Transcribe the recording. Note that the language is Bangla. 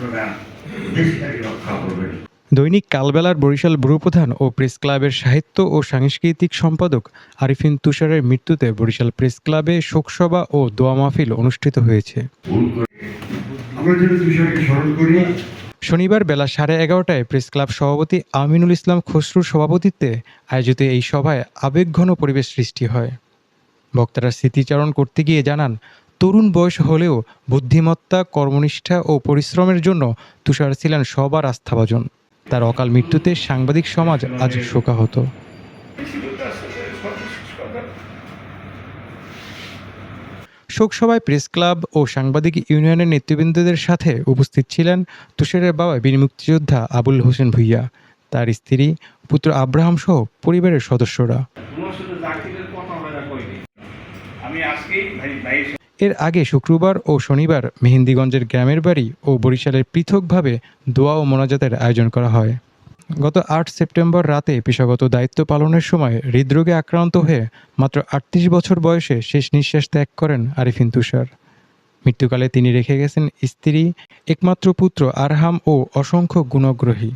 আপনারা দেশটাকে রক্ষা করবেন দৈনিক কালবেলার বরিশাল ব্যুরো ও প্রেস ক্লাবের সাহিত্য ও সাংস্কৃতিক সম্পাদক আরিফিন তুষারের মৃত্যুতে বরিশাল প্রেস ক্লাবে শোকসভা ও দোয়া মাহফিল অনুষ্ঠিত হয়েছে। শনিবার বেলা সাড়ে এগারোটায় প্রেস ক্লাব সভাপতি আমিনুল ইসলাম খসরুর সভাপতিত্বে আয়োজিত এই সভায় আবেগঘন পরিবেশ সৃষ্টি হয়। বক্তারা স্মৃতিচারণ করতে গিয়ে জানান তরুণ বয়স হলেও বুদ্ধিমত্তা, কর্মনিষ্ঠা ও পরিশ্রমের জন্য তুষার ছিলেন সবার আস্থাভাজন। তার অকাল মৃত্যুতে সাংবাদিক সমাজ আজ শোকাহত। শোকসভায় প্রেস ক্লাব ও সাংবাদিক ইউনিয়নের নেতৃবৃন্দদের সাথে উপস্থিত ছিলেন তুষারের বাবা বীর মুক্তিযোদ্ধা আবুল হোসেন ভুইয়া। তার স্ত্রী, পুত্র আব্রাহাম সহ পরিবারের সদস্যরা। আমি আজকেই ভাই ভাই এর আগে শুক্রবার ও শনিবার মেহেন্দিগঞ্জের গ্রামের বাড়ি ও বরিশালের পৃথকভাবে দোয়া ও মোনাজাতের আয়োজন করা হয়। গত আট সেপ্টেম্বর রাতে পেশাগত দায়িত্ব পালনের সময় হৃদরোগে আক্রান্ত হয়ে মাত্র আটত্রিশ বছর বয়সে শেষ নিঃশ্বাস ত্যাগ করেন আরিফিন তুষার। মৃত্যুকালে তিনি রেখে গেছেন স্ত্রী, একমাত্র পুত্র আরহাম ও অসংখ্য গুণগ্রহী।